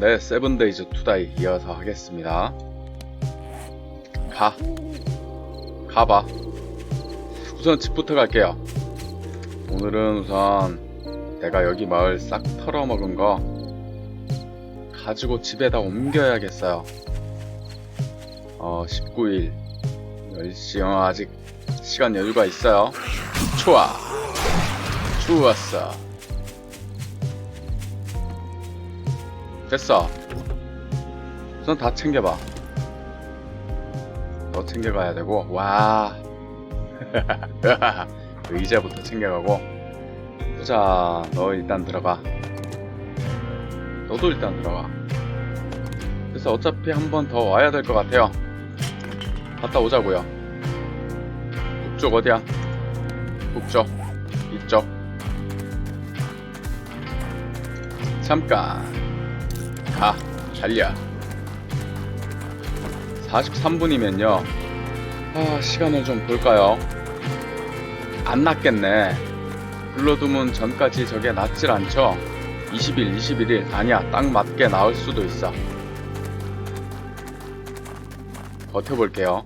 네, 세븐데이즈 투다이 이어서 하겠습니다. 가. 가봐. 우선 집부터 갈게요. 오늘은 우선 내가 여기 마을 싹 털어먹은 거 가지고 집에다 옮겨야겠어요. 어, 19일. 10시, 어, 아직 시간 여유가 있어요. 좋아. 좋았어. 됐어. 우선 다 챙겨봐. 너 챙겨가야 되고, 와. 의자부터 챙겨가고. 보자, 너 일단 들어가. 너도 일단 들어가. 그래서 어차피 한 번 더 와야 될 것 같아요. 갔다 오자고요. 북쪽 어디야? 북쪽. 이쪽. 잠깐. 가. 달려. 43분이면요. 아, 시간을 좀 볼까요? 안 낫겠네. 불러두면 전까지 저게 낫질 않죠? 20일, 21일. 아니야, 딱 맞게 나올 수도 있어. 버텨볼게요.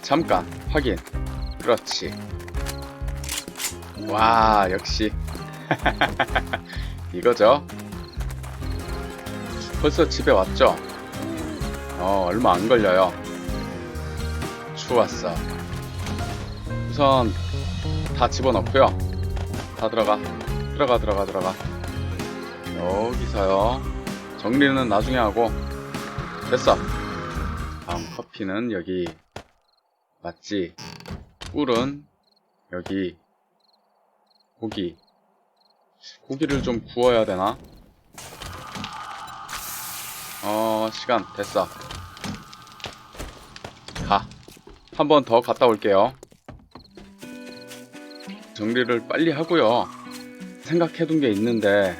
잠깐, 확인. 그렇지. 와, 역시. 이거죠? 벌써 집에 왔죠? 어, 얼마 안 걸려요. 좋았어. 우선 다 집어넣고요. 다 들어가. 들어가, 들어가, 들어가. 여기서요. 정리는 나중에 하고. 됐어. 다음 커피는 여기. 맞지? 꿀은 여기. 고기. 고기를 좀 구워야 되나? 어, 시간 됐어. 가. 한 번 더 갔다 올게요. 정리를 빨리 하고요. 생각해둔 게 있는데,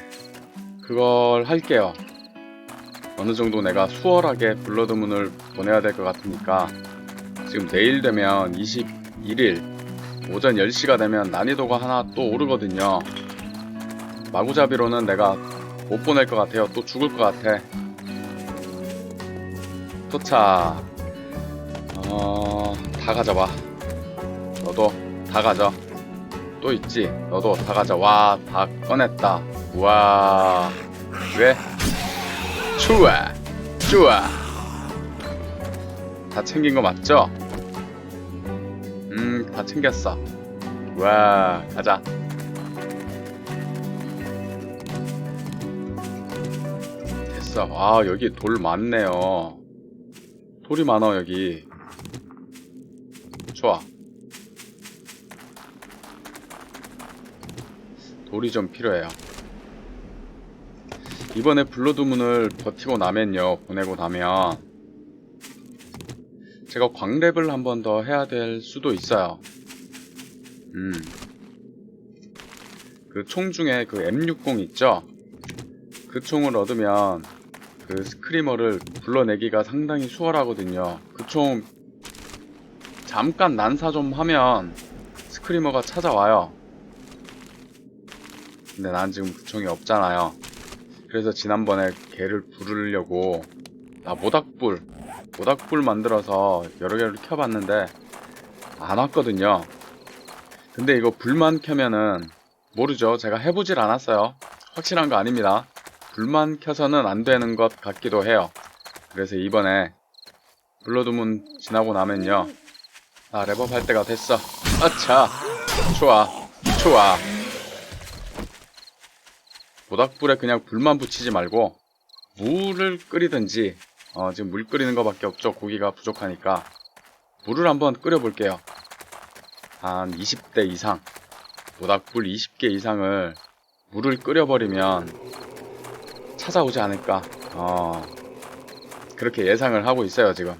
그걸 할게요. 어느 정도 내가 수월하게 블러드문을 보내야 될 것 같으니까, 지금 내일 되면 21일, 오전 10시가 되면 난이도가 하나 또 오르거든요. 마구잡이로는 내가 못 보낼 것 같아요. 또 죽을 것 같아. 도착. 어, 다 가져봐. 너도 다 가져. 또 있지? 너도 다 가져. 와, 다 꺼냈다. 우와. 왜? 좋아. 좋아. 다 챙긴 거 맞죠? 음, 다 챙겼어. 와, 가자. 됐어. 아, 여기 돌 많네요. 돌이 많아, 여기. 좋아. 돌이 좀 필요해요. 이번에 블러드 문을 버티고 나면요, 보내고 나면, 제가 광랩을 한 번 더 해야 될 수도 있어요. 음. 그 총 중에 그 M60 있죠? 그 총을 얻으면 그 스크리머를 불러내기가 상당히 수월하거든요. 그 총 잠깐 난사 좀 하면 스크리머가 찾아와요. 근데 난 지금 그 총이 없잖아요. 그래서 지난번에 걔를 부르려고 나 모닥불 모닥불 만들어서 여러 개를 켜봤는데 안 왔거든요. 근데 이거 불만 켜면은 모르죠. 제가 해보질 않았어요. 확실한 거 아닙니다. 불만 켜서는 안 되는 것 같기도 해요. 그래서 이번에 블러드문 지나고 나면요. 아, 랩업 할 때가 됐어. 아차. 좋아. 좋아. 모닥불에 그냥 불만 붙이지 말고 물을 끓이든지 어, 지금 물 끓이는 거밖에 없죠. 고기가 부족하니까 물을 한번 끓여볼게요. 한 20대 이상 모닥불 20개 이상을 물을 끓여버리면 찾아오지 않을까. 어, 그렇게 예상을 하고 있어요 지금.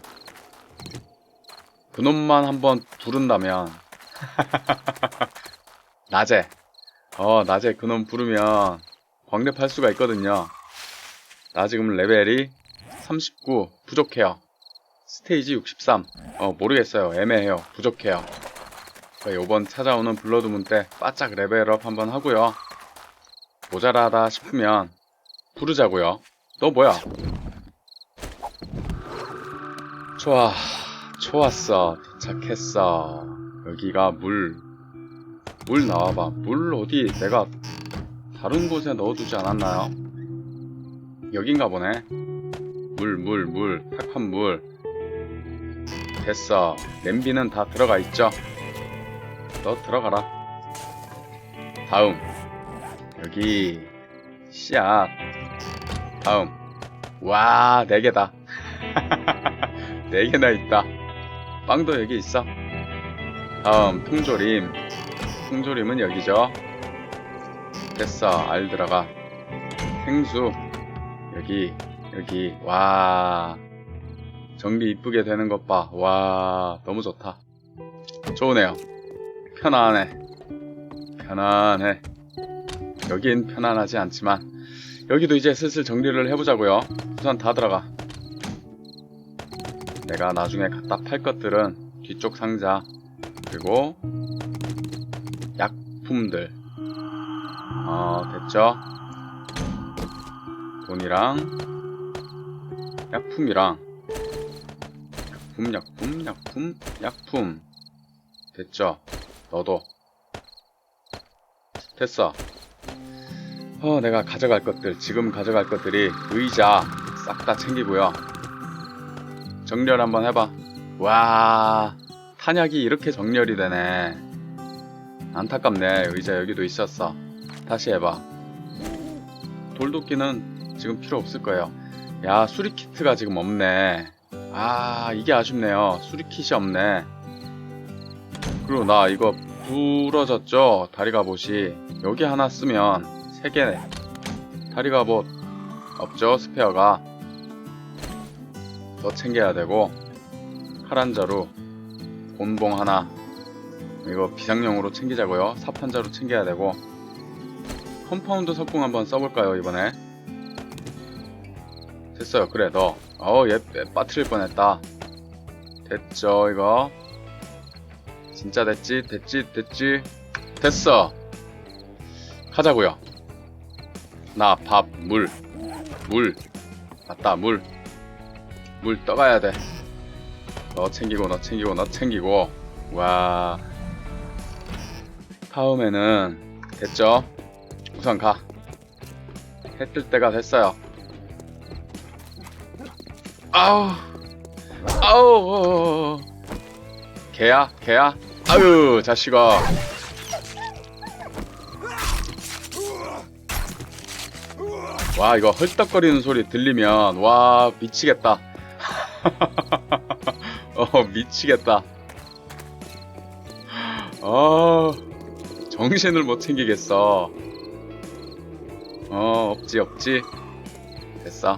그놈만 한번 부른다면. 낮에. 어 낮에 그놈 부르면 광랩할 수가 있거든요. 나 지금 레벨이 39 부족해요. 스테이지 63 어 모르겠어요. 애매해요. 부족해요. 그러니까 요번 찾아오는 블러드문 때 바짝 레벨업 한번 하고요. 모자라다 싶으면 부르자고요. 너 뭐야? 좋아, 좋았어. 도착했어. 여기가 물. 물 나와봐. 물 어디 내가 다른 곳에 넣어두지 않았나요? 여긴가 보네. 물, 물, 물, 탁한 물. 됐어. 냄비는 다 들어가 있죠? 너 들어가라. 다음. 여기, 씨앗. 다음. 와, 네 개다. 네 개나 있다. 빵도 여기 있어. 다음, 통조림. 통조림은 여기죠. 됐어. 알 들어가. 생수. 여기, 여기. 와. 정리 이쁘게 되는 것 봐. 와, 너무 좋다. 좋으네요. 편안해. 편안해. 여긴 편안하지 않지만, 여기도 이제 슬슬 정리를 해보자고요. 우선 다 들어가. 내가 나중에 갖다 팔 것들은 뒤쪽 상자, 그리고 약품들. 어, 됐죠? 돈이랑 약품이랑 약품, 약품, 약품, 약품. 됐죠? 너도. 됐어. 어, 내가 가져갈 것들, 지금 가져갈 것들이 의자 싹 다 챙기고요. 정렬 한번 해봐. 와, 탄약이 이렇게 정렬이 되네. 안타깝네. 의자 여기도 있었어. 다시 해봐. 돌도끼는 지금 필요 없을 거예요. 야, 수리키트가 지금 없네. 아, 이게 아쉽네요. 수리킷이 없네. 그리고 나 이거 부러졌죠? 다리 갑옷이. 여기 하나 쓰면 세 개네. 다리 갑옷 없죠? 스페어가. 더 챙겨야 되고 칼 한 자루 곤봉 하나 이거 비상용으로 챙기자고요. 사판자루 챙겨야 되고. 컴파운드 석궁 한번 써볼까요 이번에? 됐어요. 그래 너 어우 얘, 얘 빠트릴 뻔했다. 됐죠 이거. 진짜 됐지? 됐지? 됐지? 됐어. 하자고요 나 밥 물 물 맞다 물 물 떠가야 돼. 너 챙기고 너 챙기고 너 챙기고 와 다음에는 됐죠? 우선 가. 해 뜰 때가 됐어요. 아우 아우 개야 개야 아유 자식아 와 이거 헐떡거리는 소리 들리면 와 미치겠다. 어 미치겠다. 어 정신을 못 챙기겠어. 어 없지 없지. 됐어.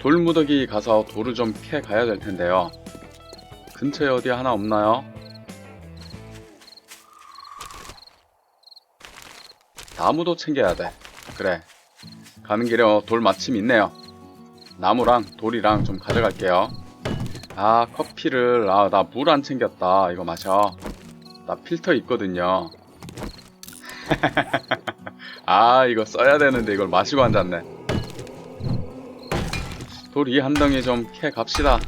돌무더기 가서 돌을 좀 캐 가야 될 텐데요. 근처에 어디 하나 없나요? 나무도 챙겨야 돼. 그래 가는 길에 어, 돌 마침 있네요 나무랑 돌이랑 좀 가져갈게요. 아, 커피를, 아, 나 물 안 챙겼다. 이거 마셔. 나 필터 있거든요. 아, 이거 써야 되는데 이걸 마시고 앉았네. 돌 이 한 덩이 좀 캐 갑시다.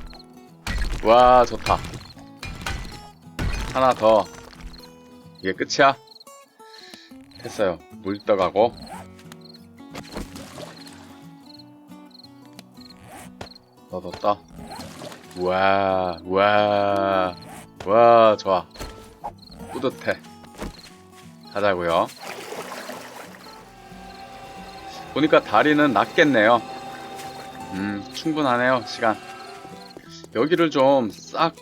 와, 좋다. 하나 더. 이게 끝이야? 됐어요. 물 떠가고. 너도 떠. 와, 와, 와, 좋아. 뿌듯해. 가자고요. 보니까 다리는 낮겠네요. 음, 충분하네요, 시간. 여기를 좀 싹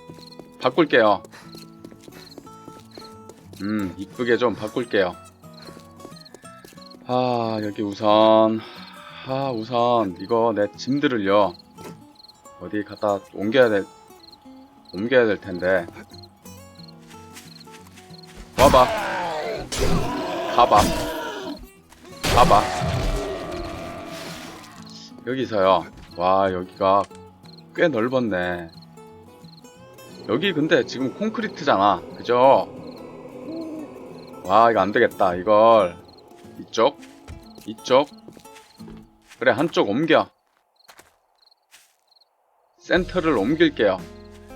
바꿀게요. 음, 이쁘게 좀 바꿀게요. 아, 여기 우선, 아, 우선, 이거 내 짐들을요. 어디 갖다 옮겨야 될 옮겨야 될 텐데. 와봐. 가봐. 가봐. 여기서요. 와 여기가 꽤 넓었네. 여기 근데 지금 콘크리트잖아. 그죠? 와 이거 안되겠다 이걸. 이쪽? 이쪽? 그래 한쪽 옮겨 센터를 옮길게요.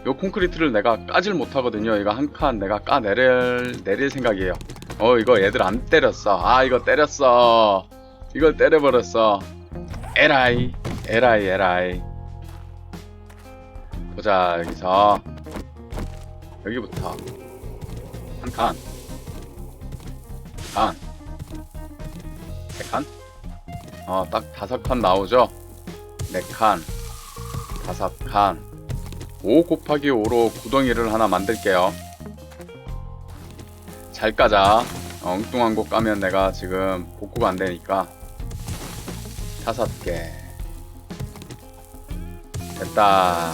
요 콘크리트를 내가 까질 못하거든요. 이거 한 칸 내가 까 내릴 내릴 생각이에요. 어 이거 얘들 안 때렸어. 아 이거 때렸어. 이걸 때려버렸어. 에라이 에라이 에라이. 보자 여기서. 여기부터. 한 칸, 칸, 세 칸, 어, 딱 다섯 칸 나오죠? 네 칸, 칸, 5 곱하기 5로 구덩이를 하나 만들게요. 잘 까자. 어, 엉뚱한 곳 까면 내가 지금 복구가 안 되니까. 다섯 개. 됐다.